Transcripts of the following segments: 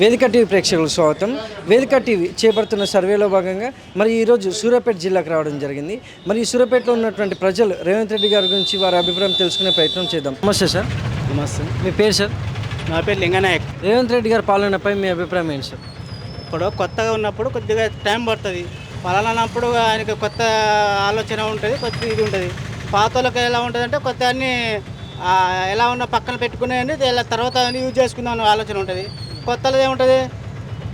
వేదిక టీవీ ప్రేక్షకులకు స్వాగతం. వేదిక టీవీ చేపడుతున్న సర్వేలో భాగంగా మరి ఈరోజు సూర్యాపేట జిల్లాకు రావడం జరిగింది. మరి ఈ సూర్యాపేటలో ఉన్నటువంటి ప్రజలు రేవంత్ రెడ్డి గారి గురించి వారి అభిప్రాయం తెలుసుకునే ప్రయత్నం చేద్దాం. నమస్తే సార్. నమస్తే. మీ పేరు సార్? నా పేరు లింగనాయక్. రేవంత్ రెడ్డి గారి పాలనపై మీ అభిప్రాయం ఏంటి సార్? ఇప్పుడు కొత్తగా ఉన్నప్పుడు కొద్దిగా టైం పడుతుంది. పలానప్పుడు ఆయనకి కొత్త ఆలోచన ఉంటుంది కొత్త ఇది ఉంటుంది. పాత వాళ్ళకి ఎలా ఉంటుంది అంటే కొత్త అన్ని ఎలా ఉన్న పక్కన పెట్టుకునేయండి ఇలా తర్వాత యూజ్ చేసుకుందాం ఆలోచన ఉంటుంది. కొత్తలో ఏముంటుంది?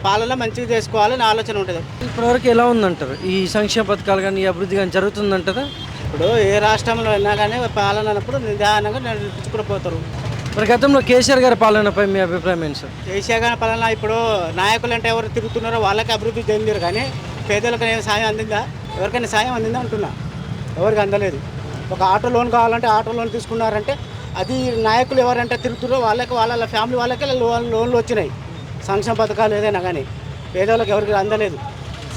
పాలన మంచిగా చేసుకోవాలని ఆలోచన ఉంటుంది. ఇప్పటివరకు ఎలా ఉందంటారు? ఈ సంక్షేమ పథకాలు కానీ ఈ అభివృద్ధి కానీ జరుగుతుందంటారా? ఇప్పుడు ఏ రాష్ట్రంలో వెళ్ళినా కానీ పాలన అన్నప్పుడు నిదానంగా నడిపించుకుని పోతారు. మరి గతంలో కేసీఆర్ గారి పాలనపై మీ అభిప్రాయం ఏంటి సార్? కేసీఆర్ గారి పాలన ఇప్పుడు నాయకులు అంటే ఎవరు తిరుగుతున్నారో వాళ్ళకి అభివృద్ధి చెందిరు కానీ పేదలకు ఏం సాయం అందిందా? ఎవరికైనా సాయం అందిందా అంటున్నా? ఎవరికి అందలేదు. ఒక ఆటో లోన్ కావాలంటే ఆటో లోన్ తీసుకున్నారంటే అది నాయకులు ఎవరంటే తిరుగుతున్నారో వాళ్ళకి వాళ్ళ ఫ్యామిలీ వాళ్ళకి లోన్ లోన్లు వచ్చినాయి. సంక్షేమ పథకాలు ఏదైనా కానీ పేదలకు ఎవరికి అందలేదు.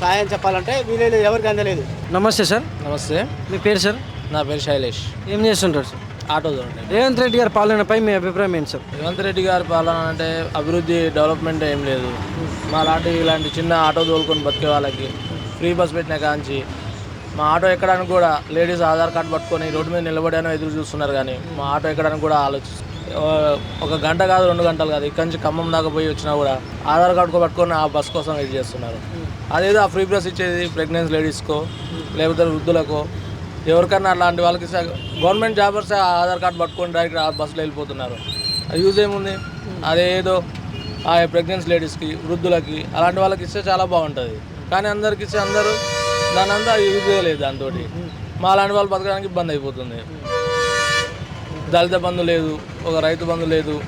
సాయం చెప్పాలంటే వీళ్ళు ఎవరికి అందలేదు. నమస్తే సార్. నమస్తే. మీ పేరు సార్? నా పేరు శైలేష్. ఏం చేస్తుంటారు సార్? ఆటో చూడండి రేవంత్ రెడ్డి గారి పాలనపై మీ అభిప్రాయం ఏంటి సార్? రేవంత్ రెడ్డి గారి పాలన అంటే అభివృద్ధి డెవలప్మెంట్ ఏం లేదు. మా లాంటి ఇలాంటి చిన్న ఆటో తోలుకొని బతికే వాళ్ళకి ఫ్రీ బస్ పెట్టిన కాంచి మా ఆటో ఎక్కడానికి కూడా లేడీస్ ఆధార్ కార్డు పట్టుకొని రోడ్డు మీద నిలబడానో ఎదురు చూస్తున్నారు కానీ మా ఆటో ఎక్కడానికి కూడా ఆలోచి ఒక గంట కాదు రెండు గంటలు కాదు ఇక్కడి నుంచి ఖమ్మం దాకా పోయి వచ్చినా కూడా ఆధార్ కార్డు పట్టుకొని ఆ బస్ కోసం ఇది చేస్తున్నారు. అదేదో ఆ ఫ్రీ బస్ ఇచ్చేది ప్రెగ్నెన్సీ లేడీస్కో లేకపోతే వృద్ధులకో. ఎవరికన్నా అలాంటి వాళ్ళకి గవర్నమెంట్ జాబర్స్ ఆ ఆధార్ కార్డు పట్టుకొని డైరెక్ట్ ఆ బస్సులో వెళ్ళిపోతున్నారు. అది యూజ్ ఏముంది? అదేదో ఆ ప్రెగ్నెన్సీ లేడీస్కి వృద్ధులకి అలాంటి వాళ్ళకి ఇస్తే చాలా బాగుంటుంది. కానీ అందరికి ఇస్తే అందరూ దాని అంతా యూజ్ చేయలేదు దాంతో మా అలాంటి వాళ్ళు బతకడానికి ఇబ్బంది అయిపోతుంది. దళిత బంధు లేదు ఒక రైతు బంధు లేదు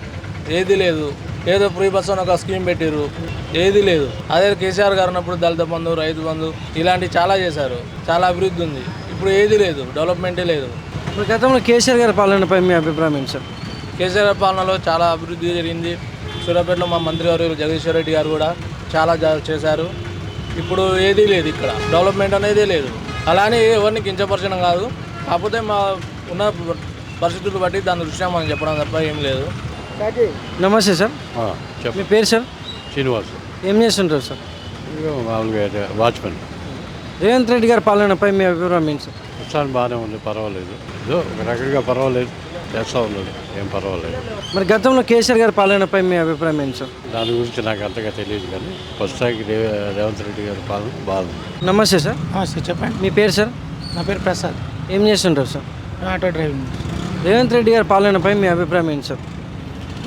ఏది లేదు. ఏదో ఫ్రీ బస్ అని ఒక స్కీమ్ పెట్టారు ఏది లేదు. అదే కేసీఆర్ గారు ఉన్నప్పుడు దళిత బంధు రైతు బంధు ఇలాంటివి చాలా చేశారు. చాలా అభివృద్ధి ఉంది. ఇప్పుడు ఏది లేదు డెవలప్మెంటే లేదు. మరి గతంలో కేసీఆర్ గారి పాలనపై మీ అభిప్రాయం ఏంటి సార్? కేసీఆర్ గారి పాలనలో చాలా అభివృద్ధి జరిగింది. సూర్యాపేటలో మా మంత్రి గారు జగదీశ్వర్ రెడ్డి గారు కూడా చాలా జా- చేశారు. ఇప్పుడు ఏదీ లేదు ఇక్కడ. డెవలప్మెంట్ అనేది లేదు. అలానే ఎవరిని కించపరచడం కాదు. కాకపోతే మా ఉన్న పరిస్థితులు బట్టి దాని దృష్ట్యా మనం చెప్పడం తప్ప ఏం లేదు. నమస్తే సార్. మీ పేరు సార్? శ్రీనివాస్. ఏం చేస్తుంటారు సార్? మామూలుగా అయితే వాచ్మెన్. రేవంత్ రెడ్డి గారి పాలనపై మీ అభిప్రాయం ఏంటి సార్? ప్రస్తుతానికి బాగానే ఉంది పర్వాలేదు. ఏదో ఒక రకంగా పర్వాలేదు చేస్తూ ఉన్నాడు ఏం పర్వాలేదు. మరి గతంలో కేసీఆర్ గారి పాలనపై మీ అభిప్రాయం ఏంటి సార్? దాని గురించి నాకు అంతగా తెలియదు కానీ ప్రస్తుతానికి రేవంత్ రెడ్డి గారి పాలన బాగుంది. నమస్తే సార్. సార్ చెప్పండి. మీ పేరు సార్? నా పేరు ప్రసాద్. ఏం చేస్తుంటారు sir? Auto driving. Revanth Reddy గారి పాలనపై మీ అభిప్రాయం ఏంటి సార్?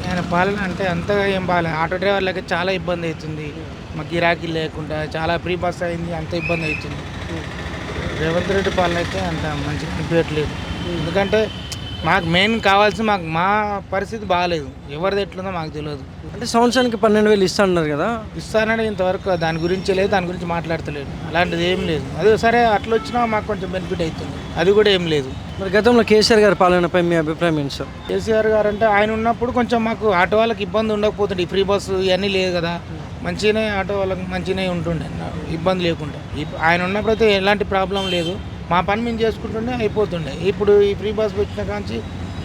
ఆయన పాలన అంటే అంతగా ఏం బాగాలేదు ఆటో డ్రైవర్లకి చాలా ఇబ్బంది అవుతుంది. మాకు గిరాకీ లేకుండా చాలా ఫ్రీ బస్ అయింది అంత ఇబ్బంది అవుతుంది. రేవంత్ రెడ్డి పాలన అయితే అంత మంచిగా అనిపించట్లేదు ఎందుకంటే మాకు మెయిన్ కావాల్సి మాకు మా పరిస్థితి బాగాలేదు. ఎవరిది ఎట్లుందో మాకు తెలియదు. అంటే సంవత్సరానికి పన్నెండు వేలు ఇస్తా అన్నారు కదా? ఇస్తానంటే ఇంతవరకు దాని గురించి లేదు దాని గురించి మాట్లాడతలేదు అలాంటిది ఏం లేదు. అదే సరే అట్లా వచ్చినా మాకు కొంచెం బెనిఫిట్ అవుతుంది. అది కూడా ఏం లేదు. మరి గతంలో కేసీఆర్ గారి పాలనపై మీ అభిప్రాయం ఏంటి సార్? కేసీఆర్ గారు అంటే ఆయన ఉన్నప్పుడు కొంచెం మాకు ఆటో వాళ్ళకి ఇబ్బంది ఉండకపోతుండే. ఈ ఫ్రీ బస్సు ఇవన్నీ లేదు కదా. మంచిగానే ఆటో వాళ్ళకి మంచిగానే ఉంటుండే. ఇబ్బంది లేకుండా. ఆయన ఉన్నప్పుడు అయితే ఎలాంటి ప్రాబ్లం లేదు. మా పని మేము చేసుకుంటుండే అయిపోతుండే. ఇప్పుడు ఈ ఫ్రీ బస్ వచ్చిన కాంచి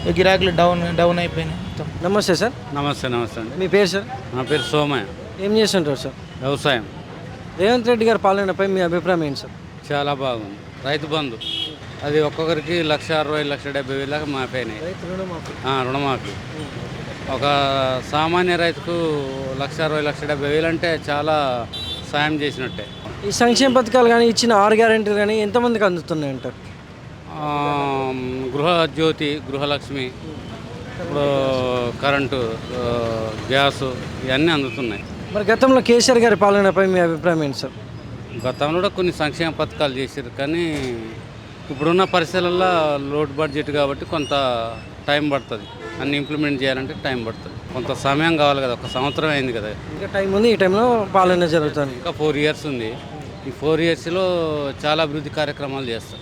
ఈ గిరాకీలు డౌన్ డౌన్ అయిపోయినాయి మొత్తం. నమస్తే సార్. నమస్తే నమస్తే అండి. మీ పేరు సార్? నా పేరు సోమయ్య. ఏం చేస్తుంటారు సార్? వ్యవసాయం. రేవంత్ రెడ్డి గారి పాలనపై మీ అభిప్రాయం ఏంటి సార్? చాలా బాగుంది. రైతు బంధు. అది ఒక్కొక్కరికి లక్ష అరవై లక్ష డెబ్బై వేల దాకా మాఫైనాయి ఆ, రుణమాఫీ. ఒక సామాన్య రైతుకు లక్ష అరవై లక్ష డెబ్బై వేలు అంటే చాలా సాయం చేసినట్టే. ఈ సంక్షేమ పథకాలు కానీ ఇచ్చిన ఆరు గ్యారెంటీలు కానీ ఎంతమందికి అందుతున్నాయి అంటారు ఆ, గృహ జ్యోతి గృహలక్ష్మి ఇప్పుడు కరెంటు గ్యాసు ఇవన్నీ అందుతున్నాయి. మరి గతంలో కేసీఆర్ గారి పాలనపై మీ అభిప్రాయం ఏంటి సార్? గతంలో కూడా కొన్ని సంక్షేమ పథకాలు చేశారు కానీ ఇప్పుడున్న పరిస్థితులలో లోడ్ బడ్జెట్ కాబట్టి కొంత టైం పడుతుంది. అన్ని ఇంప్లిమెంట్ చేయాలంటే టైం పడుతుంది. కొంత సమయం కావాలి కదా ఒక సంవత్సరం అయింది కదా. ఇంకా టైం ఉంది ఈ టైంలో పాలన జరుగుతుంది. ఇంకా ఫోర్ ఇయర్స్ ఉంది. ఈ ఫోర్ ఇయర్స్లో చాలా అభివృద్ధి కార్యక్రమాలు చేస్తాం